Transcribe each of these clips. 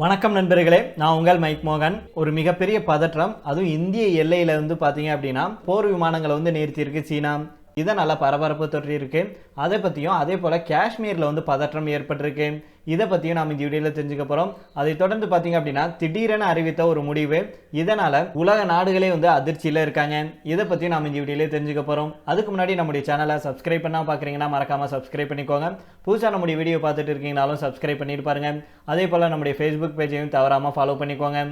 வணக்கம் நண்பர்களே நான் உங்கள் மைக் மோகன். ஒரு மிகப்பெரிய பதற்றம் அதுவும் இந்திய எல்லையில வந்து பார்த்தீங்க அப்படின்னா போர் விமானங்களை வந்து நிறுத்தியிருக்கு சீனா. இதை நல்லா பரபரப்பு தொற்றி இருக்கு அதை பற்றியும் அதே போல காஷ்மீரில் வந்து பதற்றம் ஏற்பட்டிருக்கு. இதை பற்றியும் நாம் இந்த வீடியோவில் தெரிஞ்சுக்க போகிறோம் அதை தொடர்ந்து பார்த்தீங்க அப்படின்னா திடீரென அறிவித்த ஒரு முடிவு. இதனால் உலக நாடுகளே வந்து அதிர்ச்சியில் இருக்காங்க. இதை பற்றியும் நாம் இந்த வீடியோல தெரிஞ்சுக்க போகிறோம் அதுக்கு முன்னாடி நம்முடைய சேனலை சப்ஸ்கிரைப் பண்ணால் பார்க்குறீங்கன்னா மறக்காமல் சப்ஸ்கிரைப் பண்ணிக்கோங்க. புதுசாக நம்முடைய வீடியோ பார்த்துட்டு இருக்கீங்கனாலும் சப்ஸ்கிரைப் பண்ணிட்டு பாருங்க. அதே போல் நம்முடைய ஃபேஸ்புக் பேஜையும் தவறாமல் ஃபாலோ பண்ணிக்கோங்க.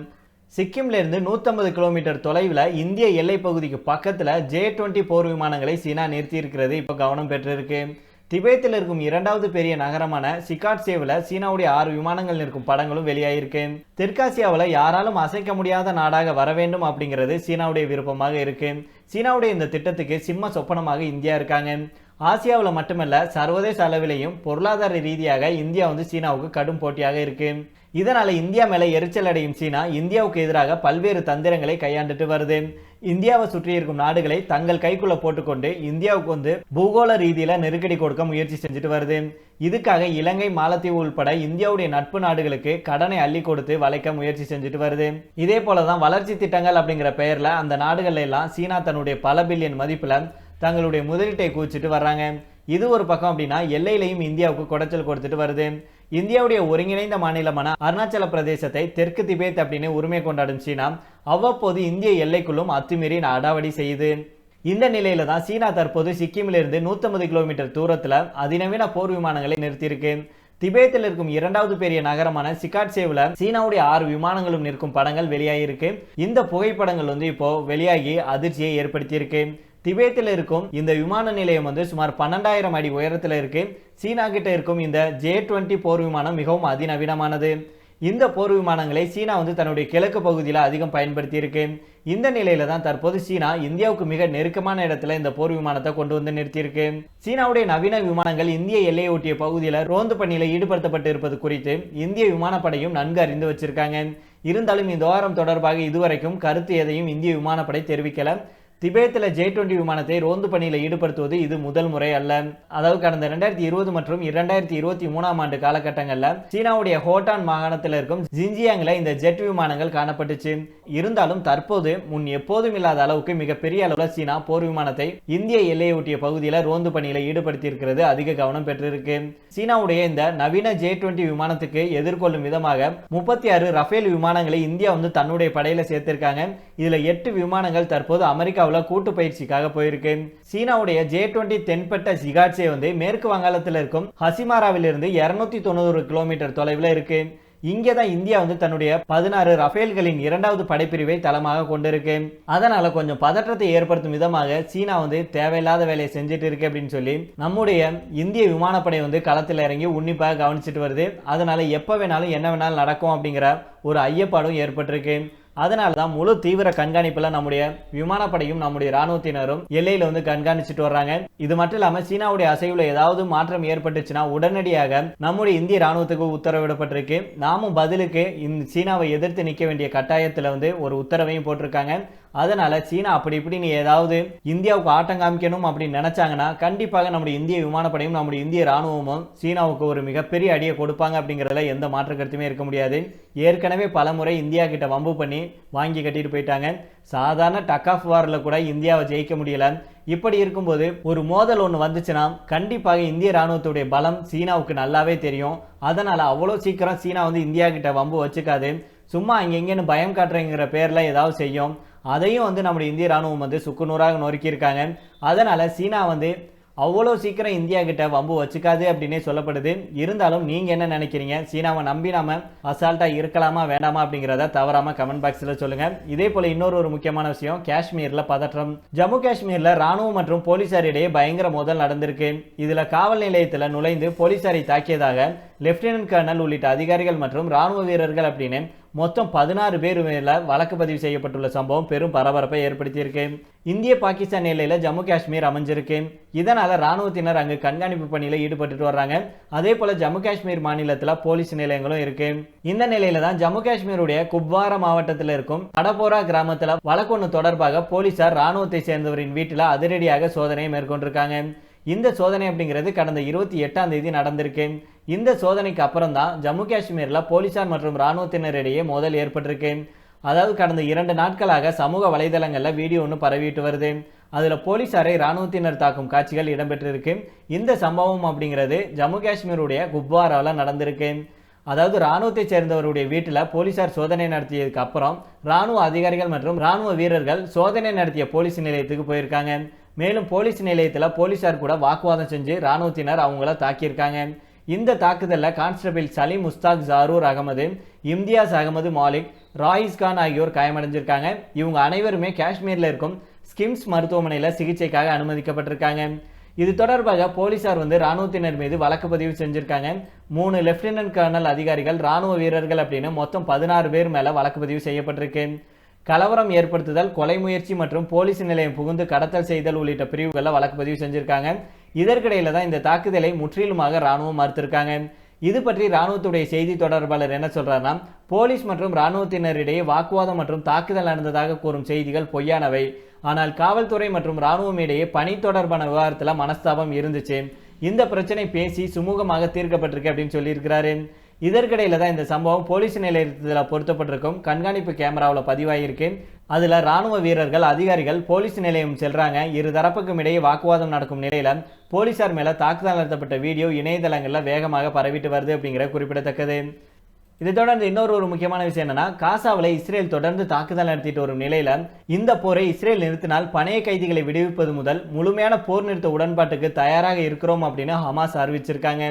சிக்கிம்லேருந்து நூற்றம்பது கிலோமீட்டர் தொலைவில் இந்திய எல்லைப்பகுதிக்கு பகுதிக்கு ஜே டுவெண்ட்டி போர் விமானங்களை சீனா நிறுத்தி இருக்கிறது. இப்போ கவனம் பெற்றிருக்கு. திபேத்தில் இருக்கும் இரண்டாவது பெரிய நகரமான சிகாட் சேவில் சீனாவுடைய ஆறு விமானங்கள் நிற்கும் படங்களும் வெளியாயிருக்கு. தெற்காசியாவில் யாராலும் அசைக்க முடியாத நாடாக வர வேண்டும் அப்படிங்கிறது சீனாவுடைய விருப்பமாக இருக்கு. சீனாவுடைய இந்த திட்டத்துக்கு சிம்ம சொப்பனமாக இந்தியா இருக்காங்க. ஆசியாவில் மட்டுமல்ல சர்வதேச அளவிலையும் பொருளாதார ரீதியாக இந்தியா வந்து சீனாவுக்கு கடும் போட்டியாக இருக்கு. இதனால இந்தியா மேலே எரிச்சல் அடையும் சீனா இந்தியாவுக்கு எதிராக பல்வேறு தந்திரங்களை கையாண்டுட்டு வருது. இந்தியாவை சுற்றி இருக்கும் நாடுகளை தங்கள் கைக்குள்ள போட்டுக்கொண்டு இந்தியாவுக்கு வந்து பூகோள ரீதியில நெருக்கடி கொடுக்க முயற்சி செஞ்சுட்டு வருது. இதுக்காக இலங்கை மாலத்தீவு உள்பட இந்தியாவுடைய நட்பு நாடுகளுக்கு கடனை அள்ளி கொடுத்து வளைக்க முயற்சி செஞ்சுட்டு வருது. இதே போலதான் வளர்ச்சி திட்டங்கள் அப்படிங்கிற பெயர்ல அந்த நாடுகள்ல எல்லாம் சீனா தன்னுடைய பல பில்லியன் மதிப்புல தங்களுடைய முதலீட்டை குவிச்சிட்டு வர்றாங்க. இது ஒரு பக்கம் அப்படின்னா எல்லையிலையும் இந்தியாவுக்கு குடைச்சல் கொடுத்துட்டு வருது. இந்தியாவுடைய ஒருங்கிணைந்த மாநிலமான அருணாச்சல பிரதேசத்தை தெற்கு திபேத் அப்படின்னு உரிமை கொண்டாடும் சீனா அவ்வப்போது இந்திய எல்லைக்குள்ளும் அத்துமீறி அடாவடி செய்யுது. இந்த நிலையில தான் சீனா தற்போது சிக்கிமிலிருந்து 150 கிலோமீட்டர் தூரத்துல அதிநவீன போர் விமானங்களை நிறுத்தியிருக்கு. திபேத்தில் இருக்கும் இரண்டாவது பெரிய நகரமான சிகாட்சேவில் சீனாவுடைய ஆறு விமானங்களும் நிற்கும் படங்கள் வெளியாகியிருக்கு. இந்த புகைப்படங்கள் வந்து இப்போ வெளியாகி அதிர்ச்சியை ஏற்படுத்தியிருக்கு. திபேத்தில் இருக்கும் இந்த விமான நிலையம் வந்து சுமார் பன்னெண்டாயிரம் அடி உயரத்தில் இருக்கு. சீனா கிட்ட இருக்கும் இந்த ஜே டுவெண்ட்டி போர் விமானம் மிகவும் அதிநவீனமானது. இந்த போர் விமானங்களை சீனா வந்து தன்னுடைய கிழக்கு பகுதியில் அதிகம் பயன்படுத்தி இருக்கு இந்த நிலையில தான் தற்போது சீனா இந்தியாவுக்கு மிக நெருக்கமான இடத்துல இந்த போர் விமானத்தை கொண்டு வந்து நிறுத்தியிருக்கு. சீனாவுடைய நவீன விமானங்கள் இந்திய எல்லையை ஒட்டிய பகுதியில் ரோந்து பணியில் ஈடுபடுத்தப்பட்டு இருப்பது குறித்து இந்திய விமானப்படையும் நன்கு அறிந்து வச்சிருக்காங்க. இருந்தாலும் இந்த விவகாரம் தொடர்பாக இதுவரைக்கும் கருத்து எதையும் இந்திய விமானப்படை தெரிவிக்கல. திபேத்தில் ஜே டுவெண்ட்டி விமானத்தை ரோந்து பணியில் ஈடுபடுத்துவது இது முதல் முறை அல்ல. அதாவது கடந்த ரெண்டாயிரத்தி இருபது மற்றும் இரண்டாயிரத்தி இருபத்தி மூணாம் ஆண்டு காலகட்டங்களில் சீனாவுடைய ஹோட்டான் மாகாணத்தில் இருக்கும் ஜின்ஜியாங்கில் இந்த ஜெட் விமானங்கள் காணப்பட்டுச்சு. இருந்தாலும் தற்போது முன் எப்போதும் இல்லாத அளவுக்கு மிகப்பெரிய அளவில் சீனா போர் விமானத்தை இந்திய எல்லையை ஒட்டிய பகுதியில் ரோந்து பணியில் ஈடுபடுத்தியிருக்கிறது அதிக கவனம் பெற்றிருக்கு. சீனாவுடைய இந்த நவீன ஜே டுவெண்ட்டி விமானத்துக்கு எதிர்கொள்ளும் விதமாக முப்பத்தி ஆறு ரஃபேல் விமானங்களை இந்தியா வந்து தன்னுடைய படையில சேர்த்திருக்காங்க. இதுல எட்டு விமானங்கள் தற்போது அமெரிக்கா அமெரிக்காவில் கூட்டு பயிற்சிக்காக போயிருக்கு சீனாவுடைய ஜே டுவெண்ட்டி தென்பட்ட ஜிகாட்ஸே வந்து மேற்கு வங்காளத்தில் இருக்கும் ஹசிமாராவிலிருந்து இருநூத்தி தொண்ணூறு கிலோமீட்டர் தொலைவில் இருக்கு இங்கே தான் இந்தியா வந்து தன்னுடைய பதினாறு ரஃபேல்களின் இரண்டாவது படைப்பிரிவை தளமாக கொண்டிருக்கு அதனால கொஞ்சம் பதற்றத்தை ஏற்படுத்தும் விதமாக சீனா வந்து தேவையில்லாத வேலையை செஞ்சுட்டு இருக்கு அப்படின்னு சொல்லி நம்முடைய இந்திய விமானப்படை வந்து களத்தில் இறங்கி உன்னிப்பாக கவனிச்சிட்டு வருது. அதனால எப்போ வேணாலும் என்ன வேணாலும் நடக்கும் அப்படிங்கிற ஒரு ஐயப்பாடும் ஏற்பட்டிருக்கு. அதனால தான் முழு தீவிர கண்காணிப்பில் நம்முடைய விமானப்படையும் நம்முடைய ராணுவத்தினரும் எல்லையில வந்து கண்காணிச்சுட்டு வர்றாங்க. இது மட்டும் இல்லாம சீனாவுடைய அசைவுல ஏதாவது மாற்றம் ஏற்பட்டுச்சுன்னா உடனடியாக நம்முடைய இந்திய ராணுவத்துக்கு உத்தரவிடப்பட்டிருக்கு. நாமும் பதிலுக்கு இந்த சீனாவை எதிர்த்து நிற்க வேண்டிய கட்டாயத்தில் வந்து ஒரு உத்தரவையும் போட்டிருக்காங்க. அதனால் சீனா அப்படி இப்படின்னு ஏதாவது இந்தியாவுக்கு ஆட்டம் காமிக்கணும் அப்படின்னு நினச்சாங்கன்னா கண்டிப்பாக நம்முடைய இந்திய விமானப்படையும் நம்முடைய இந்திய ராணுவமும் சீனாவுக்கு ஒரு மிகப்பெரிய அடியை கொடுப்பாங்க அப்படிங்கிறதுல எந்த மாற்று கருத்துமே இருக்க முடியாது. ஏற்கனவே பலமுறை இந்தியா கிட்ட வம்பு பண்ணி வாங்கி கட்டிட்டு போயிட்டாங்க. சாதாரண டக் ஆஃப் வாரில் கூட இந்தியாவை ஜெயிக்க முடியல. இப்படி இருக்கும்போது ஒரு மோதல் ஒன்று வந்துச்சுன்னா கண்டிப்பாக இந்திய ராணுவத்துடைய பலம் சீனாவுக்கு நல்லாவே தெரியும். அதனால் அவ்வளோ சீக்கிரம் சீனா வந்து இந்தியா கிட்ட வம்பு வச்சுக்காது. சும்மா இங்கெங்கன்னு பயம் காட்டுறேங்கிற பேரில் ஏதாவது செய்யும். அதையும் வந்து நம்முடைய இந்திய ராணுவம் வந்து சுக்குநூறாக நொறுக்கியிருக்காங்க. அதனால் சீனா வந்து அவ்வளோ சீக்கிரம் இந்தியா கிட்ட வம்பு வச்சுக்காது அப்படின்னே சொல்லப்படுது. இருந்தாலும் நீங்கள் என்ன நினைக்கிறீங்க? சீனாவை நம்பி நாம அசால்ட்டாக இருக்கலாமா வேண்டாமா அப்படிங்கிறத தவறாம கமெண்ட் பாக்ஸில் சொல்லுங்கள் இதே போல் இன்னொரு ஒரு முக்கியமான விஷயம் காஷ்மீரில் பதற்றம். ஜம்மு காஷ்மீரில் ராணுவம் மற்றும் போலீசாரிடையே பயங்கர மோதல் நடந்திருக்கு. இதில் காவல் நிலையத்தில் நுழைந்து போலீசாரை தாக்கியதாக லெப்டினன்ட் கர்னல் உள்ளிட்ட அதிகாரிகள் மற்றும் ராணுவ வீரர்கள் அப்படின்னு மொத்தம் பதினாறு பேர் மேல வழக்கு பதிவு செய்யப்பட்டுள்ள சம்பவம் பெரும் பரபரப்பை ஏற்படுத்தியிருக்கு. இந்திய பாகிஸ்தான் எல்லையில் ஜம்மு காஷ்மீர் அமைஞ்சிருக்கு. இதனால ராணுவத்தினர் அங்கு கண்காணிப்பு பணியில் ஈடுபட்டுட்டு வர்றாங்க. அதே போல ஜம்மு காஷ்மீர் மாநிலத்தில் போலீஸ் நிலையங்களும் இருக்கு. இந்த நிலையில தான் ஜம்மு காஷ்மீருடைய குப்வாரா மாவட்டத்தில் இருக்கும் கடப்போரா கிராமத்தில் வழக்கு ஒன்று தொடர்பாக போலீசார் ராணுவத்தை சேர்ந்தவரின் வீட்டில் அதிரடியாக சோதனையை மேற்கொண்டிருக்காங்க. இந்த சோதனை அப்படிங்கிறது கடந்த இருபத்தி எட்டாம் தேதி நடந்திருக்கு. இந்த சோதனைக்கு அப்புறம் தான் ஜம்மு காஷ்மீரில் போலீசார் மற்றும் இராணுவத்தினரிடையே மோதல் ஏற்பட்டிருக்கு. அதாவது கடந்த இரண்டு நாட்களாக சமூக வலைதளங்களில் வீடியோ ஒன்று பரவிட்டு வருது. அதில் போலீசாரை இராணுவத்தினர் தாக்கும் காட்சிகள் இடம்பெற்றிருக்கு. இந்த சம்பவம் அப்படிங்கிறது ஜம்மு காஷ்மீருடைய குப்வாராவில் நடந்திருக்கு. அதாவது இராணுவத்தைச் சேர்ந்தவருடைய வீட்டில் போலீசார் சோதனை நடத்தியதுக்கு அப்புறம் இராணுவ அதிகாரிகள் மற்றும் இராணுவ வீரர்கள் சோதனை நடத்திய போலீஸ் நிலையத்துக்கு போயிருக்காங்க. மேலும் போலீஸ் நிலையத்தில் போலீசார் கூட வாக்குவாதம் செஞ்சு இராணுவத்தினர் அவங்கள தாக்கியிருக்காங்க. இந்த தாக்குதலில் கான்ஸ்டபிள் சலீம் முஸ்தாக் ஜாரூர் அகமது இம்தியாஸ் அகமது மாலிக் ராயிஸ் கான் ஆகியோர் காயமடைஞ்சிருக்காங்க. இவங்க அனைவருமே காஷ்மீரில் இருக்கும் ஸ்கிம்ஸ் மருத்துவமனையில் சிகிச்சைக்காக அனுமதிக்கப்பட்டிருக்காங்க. இது தொடர்பாக போலீசார் வந்து ராணுவத்தினர் மீது வழக்கு பதிவு செஞ்சிருக்காங்க. மூணு லெப்டினன்ட் கர்னல் அதிகாரிகள் ராணுவ வீரர்கள் அப்படின்னு மொத்தம் பதினாறு பேர் மேலே வழக்கு பதிவு செய்யப்பட்டிருக்கு. கலவரம் ஏற்படுத்துதல் கொலை முயற்சி மற்றும் போலீஸ் நிலையம் புகுந்து கடத்தல் செய்தல் உள்ளிட்ட பிரிவுகளில் வழக்கு பதிவு செஞ்சிருக்காங்க. இதற்கிடையில தான் இந்த தாக்குதலை முற்றிலுமாக ராணுவம் மறுத்திருக்காங்க. இது பற்றி ராணுவத்துடைய செய்தி தொடர்பாளர் என்ன சொல்றாருன்னா போலீஸ் மற்றும் ராணுவத்தினரிடையே வாக்குவாதம் மற்றும் தாக்குதல் நடந்ததாக கூறும் செய்திகள் பொய்யானவை. ஆனால் காவல்துறை மற்றும் ராணுவம் இடையே பணி தொடர்பான விவகாரத்தில் மனஸ்தாபம் இருந்துச்சு. இந்த பிரச்சனை பேசி சுமூகமாக தீர்க்கப்பட்டிருக்கு அப்படின்னு சொல்லியிருக்கிறாரு. இதற்கிடையில் தான் இந்த சம்பவம் போலீஸ் நிலையத்தில் பொருத்தப்பட்டிருக்கும். கண்காணிப்பு கேமராவில் பதிவாகியிருக்கு அதில் ராணுவ வீரர்கள் அதிகாரிகள் போலீஸ் நிலையம் செல்கிறாங்க இரு தரப்புக்கும் இடையே வாக்குவாதம் நடக்கும் நிலையில் போலீசார் மேலே தாக்குதல் நடத்தப்பட்ட வீடியோ இணையதளங்களில் வேகமாக பரவிட்டு வருது அப்படிங்கிற குறிப்பிடத்தக்கது. இதை தொடர்ந்து இன்னொரு ஒரு முக்கியமான விஷயம் என்னன்னா காசாவில் இஸ்ரேல் தொடர்ந்து தாக்குதல் நடத்திட்டு வரும் நிலையில இந்த போரை இஸ்ரேல் நிறுத்தினால் பணைய கைதிகளை விடுவிப்பது முதல் முழுமையான போர் நிறுத்த உடன்பாட்டுக்கு தயாராக இருக்கிறோம் அப்படின்னு ஹமாஸ் அறிவிச்சிருக்காங்க.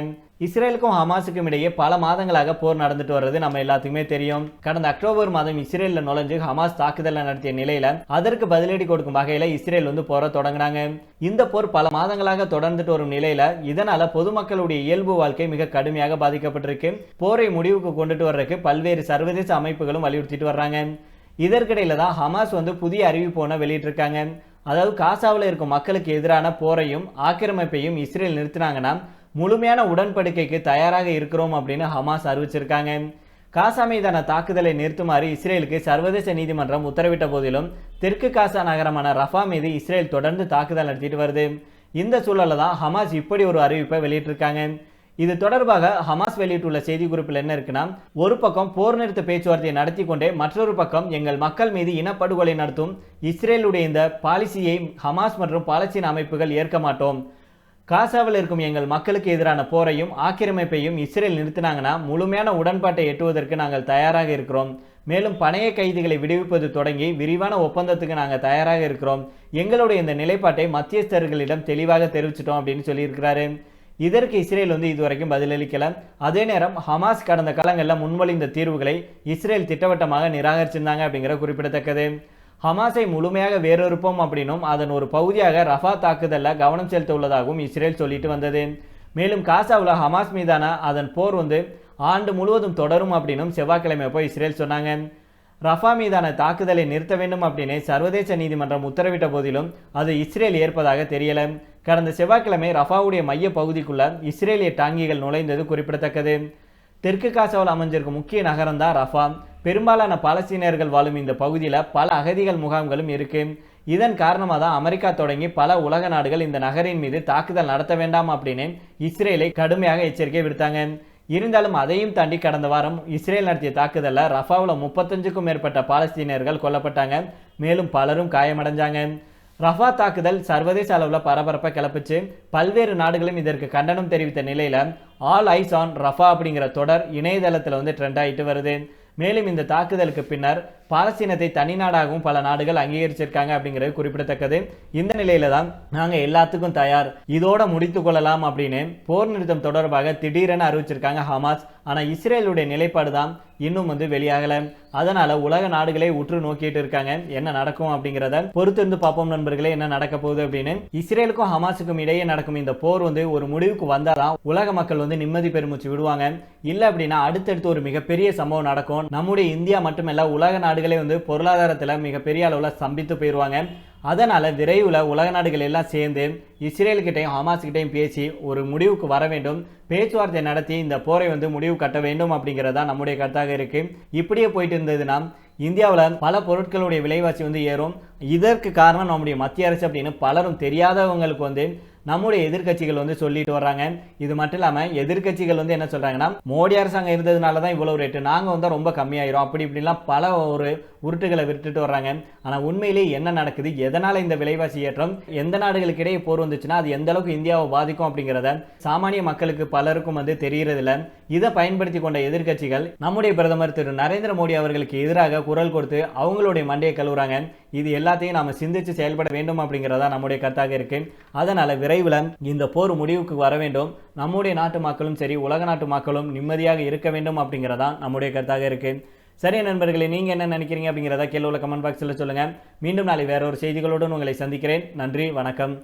இஸ்ரேலுக்கும் ஹமாஸுக்கும் இடையே பல மாதங்களாக போர் நடந்துட்டு வர்றது நம்ம எல்லாத்துக்குமே தெரியும். கடந்த அக்டோபர் மாதம் இஸ்ரேலில் நுழைஞ்சு ஹமாஸ் தாக்குதலை நடத்திய நிலையில அதற்கு பதிலடி கொடுக்கும் வகையில இஸ்ரேல் வந்து போரை தொடங்கினாங்க. இந்த போர் பல மாதங்களாக தொடர்ந்துட்டு வரும் நிலையில இதனால பொதுமக்களுடைய இயல்பு வாழ்க்கை மிக கடுமையாக பாதிக்கப்பட்டிருக்கு. போரை முடிவுக்கு கொண்டுட்டு வர்றதுக்கு பல்வேறு சர்வதேச அமைப்புகளும் வலியுறுத்திட்டு வர்றாங்க. இதற்கிடையில தான் ஹமாஸ் வந்து புதிய அறிவிப்பு ஒன்று வெளியிட்டிருக்காங்க. அதாவது காசாவில் இருக்கும் மக்களுக்கு எதிரான போரையும் ஆக்கிரமிப்பையும் இஸ்ரேல் நிறுத்தினாங்கன்னா முழுமையான உடன்படிக்கைக்கு தயாராக இருக்கிறோம் அப்படின்னு ஹமாஸ் அறிவிச்சிருக்காங்க. காசா மீதான தாக்குதலை நிறுத்துமாறு இஸ்ரேலுக்கு சர்வதேச நீதிமன்றம் உத்தரவிட்ட போதிலும் தெற்கு காசா நகரமான ரஃபா மீது இஸ்ரேல் தொடர்ந்து தாக்குதல் நடத்திட்டு வருது. இந்த சூழலில் தான் ஹமாஸ் இப்படி ஒரு அறிவிப்பை வெளியிட்டிருக்காங்க. இது தொடர்பாக ஹமாஸ் வெளியிட்டுள்ள செய்திக்குறிப்பில் என்ன இருக்குன்னா ஒரு பக்கம் போர் நிறுத்த பேச்சுவார்த்தையை நடத்தி கொண்டே மற்றொரு பக்கம் எங்கள் மக்கள் மீது இனப்படுகொலை நடத்தும் இஸ்ரேலுடைய இந்த பாலிசியை ஹமாஸ் மற்றும் பாலஸ்தீன் அமைப்புகள் ஏற்க மாட்டோம். காசாவில் இருக்கும் எங்கள் மக்களுக்கு எதிரான போரையும் ஆக்கிரமிப்பையும் இஸ்ரேல் நிறுத்தினாங்கன்னா முழுமையான உடன்பாட்டை எட்டுவதற்கு நாங்கள் தயாராக இருக்கிறோம். மேலும் பணைய கைதிகளை விடுவிப்பது தொடங்கி விரிவான ஒப்பந்தத்துக்கு நாங்கள் தயாராக இருக்கிறோம். எங்களுடைய இந்த நிலைப்பாட்டை மத்தியஸ்தர்களிடம் தெளிவாக தெரிவிச்சிட்டோம் அப்படின்னு சொல்லியிருக்கிறாரு. இதற்கு இஸ்ரேல் வந்து இதுவரைக்கும் பதிலளிக்கல. அதே நேரம் ஹமாஸ் கடந்த காலங்களில் முன்மொழிந்த தீர்வுகளை இஸ்ரேல் திட்டவட்டமாக நிராகரிச்சிருந்தாங்க அப்படிங்கிற குறிப்பிடத்தக்கது. ஹமாஸை முழுமையாக வேறொறுப்போம் அப்படின்னும் அதன் ஒரு பகுதியாக ரஃபா தாக்குதலில் கவனம் செலுத்த உள்ளதாகவும் இஸ்ரேல் சொல்லிட்டு வந்தது. மேலும் காசாவில் ஹமாஸ் மீதான அதன் போர் வந்து ஆண்டு முழுவதும் தொடரும் அப்படின்னும் செவ்வாய்க்கிழமை போய் இஸ்ரேல் சொன்னாங்க. ரஃபா மீதான தாக்குதலை நிறுத்த வேண்டும் அப்படின்னு சர்வதேச நீதிமன்றம் உத்தரவிட்ட போதிலும் அது இஸ்ரேல் ஏற்பதாக தெரியல. கடந்த செவ்வாய்க்கிழமை ரஃபாவுடைய மைய பகுதிக்குள்ள இஸ்ரேலிய டாங்கிகள் நுழைந்தது குறிப்பிடத்தக்கது. தெற்கு காசாவில் அமைஞ்சிருக்கும் முக்கிய நகரம் தான் ரஃபா. பெரும்பாலான பாலஸ்தீனியர்கள் வாழும் இந்த பகுதியில் பல அகதிகள் முகாம்களும் இருக்கு. இதன் காரணமாக தான் அமெரிக்கா தொடங்கி பல உலக நாடுகள் இந்த நகரின் மீது தாக்குதல் நடத்த வேண்டாம் அப்படின்னு இஸ்ரேலை கடுமையாக எச்சரிக்கை விடுத்தாங்க. இருந்தாலும் அதையும் தாண்டி கடந்த வாரம் இஸ்ரேல் நடத்திய தாக்குதலில் ரஃபாவில் முப்பத்தஞ்சுக்கும் மேற்பட்ட பாலஸ்தீனியர்கள் கொல்லப்பட்டாங்க. மேலும் பலரும் காயமடைஞ்சாங்க. ரஃபா தாக்குதல் சர்வதேச அளவில் பரபரப்பை கிளப்பிச்சு பல்வேறு நாடுகளும் இதற்கு கண்டனம் தெரிவித்த நிலையில் ஆல் ஐஸ் ஆன் ரஃபா அப்படிங்கிற தொடர் இணையதளத்தில் வந்து ட்ரெண்ட் ஆகிட்டு வருது. மேலும் இந்த தாக்குதலுக்கு பின்னர் பாலஸ்தீனத்தை தனி நாடாகவும் பல நாடுகள் அங்கீகரிச்சிருக்காங்க அப்படிங்கிறது குறிப்பிடத்தக்கது. இந்த நிலையில தான் நாங்கள் எல்லாத்துக்கும் தயார். இதோட முடித்து கொள்ளலாம் அப்படின்னு போர் நிறுத்தம் தொடர்பாக திடீரென அறிவிச்சிருக்காங்க ஹமாஸ். ஆனால் இஸ்ரேலுடைய நிலைப்பாடு தான் இன்னும் வந்து வெளியாகல. அதனால உலக நாடுகளே உற்று நோக்கிட்டு இருக்காங்க. என்ன நடக்கும் அப்படிங்கிறத பொறுத்திருந்து பார்ப்போம் நண்பர்களே என்ன நடக்க போகுது அப்படின்னு. இஸ்ரேலுக்கும் ஹமாஸுக்கும் இடையே நடக்கும் இந்த போர் வந்து ஒரு முடிவுக்கு வந்தாதான் உலக மக்கள் வந்து நிம்மதி பெருமூச்சு விடுவாங்க. இல்லை அப்படின்னா அடுத்தடுத்து ஒரு மிகப்பெரிய சம்பவம் நடக்கும். நம்முடைய இந்தியா மட்டுமல்ல உலக நாடு நாடுகளே வந்து பொருளாதாரத்தில் மிகப்பெரிய அளவில் ஸ்தம்பித்து போயிடுவாங்க அதனால் விரைவில் உலக நாடுகள் எல்லாம் சேர்ந்து இஸ்ரேல்கிட்டையும் ஹமாஸ்கிட்டையும் பேசி ஒரு முடிவுக்கு வர வேண்டும். பேச்சுவார்த்தை நடத்தி இந்த போரை வந்து முடிவு கட்ட வேண்டும் அப்படிங்கிறதா நம்முடைய கருத்தாக இருக்கு. இப்படியே போயிட்டு இருந்ததுன்னா இந்தியாவில் பல பொருட்களுடைய விலைவாசி வந்து ஏறும். இதற்கு காரணம் நம்முடைய மத்திய அரசு அப்படின்னு பலரும் தெரியாதவங்களுக்கு வந்து நம்முடைய எதிர்க்கட்சிகள் வந்து சொல்லிட்டு வர்றாங்க. இது மட்டும் இல்லாமல் எதிர்க்கட்சிகள் வந்து என்ன சொல்கிறாங்கன்னா மோடி அரசாங்கம் இருந்ததுனால தான் இவ்வளோ ரேட்டு நாங்கள் வந்து ரொம்ப கம்மியாயிரும். அப்படி இப்படிலாம் பல ஒரு உருட்டுகளை விட்டுட்டு வர்றாங்க. ஆனால் உண்மையிலேயே என்ன நடக்குது? எதனால் இந்த விலைவாசி ஏற்றம்? எந்த நாடுகளுக்கு இடையே போர் வந்துச்சுன்னா அது எந்த அளவுக்கு இந்தியாவை பாதிக்கும் அப்படிங்கிறத சாமானிய மக்களுக்கு பலருக்கும் வந்து தெரியறதில்ல. இதை பயன்படுத்தி கொண்ட எதிர்க்கட்சிகள் நம்முடைய பிரதமர் திரு நரேந்திர மோடி அவர்களுக்கு எதிராக குரல் கொடுத்து அவங்களுடைய மண்டையை கழுவுறாங்க. இது எல்லாத்தையும் நாம சிந்திச்சு செயல்பட வேண்டும் அப்படிங்கிறதா நம்முடைய கருத்தாக இருக்கு. அதனால விரைவில் இந்த போர் முடிவுக்கு வர வேண்டும். நம்முடைய நாட்டு மக்களும் சரி உலக நாட்டு மக்களும் நிம்மதியாக இருக்க வேண்டும் அப்படிங்கிறதா நம்முடைய கருத்தாக இருக்குது சரி நண்பர்களே நீங்கள் என்ன நினைக்கிறீங்க அப்படிங்கிறத கீழே உள்ள கமெண்ட் பாக்ஸில் சொல்லுங்கள் மீண்டும் நாளை வேற ஒரு செய்திகளுடன் உங்களை சந்திக்கிறேன். நன்றி வணக்கம்.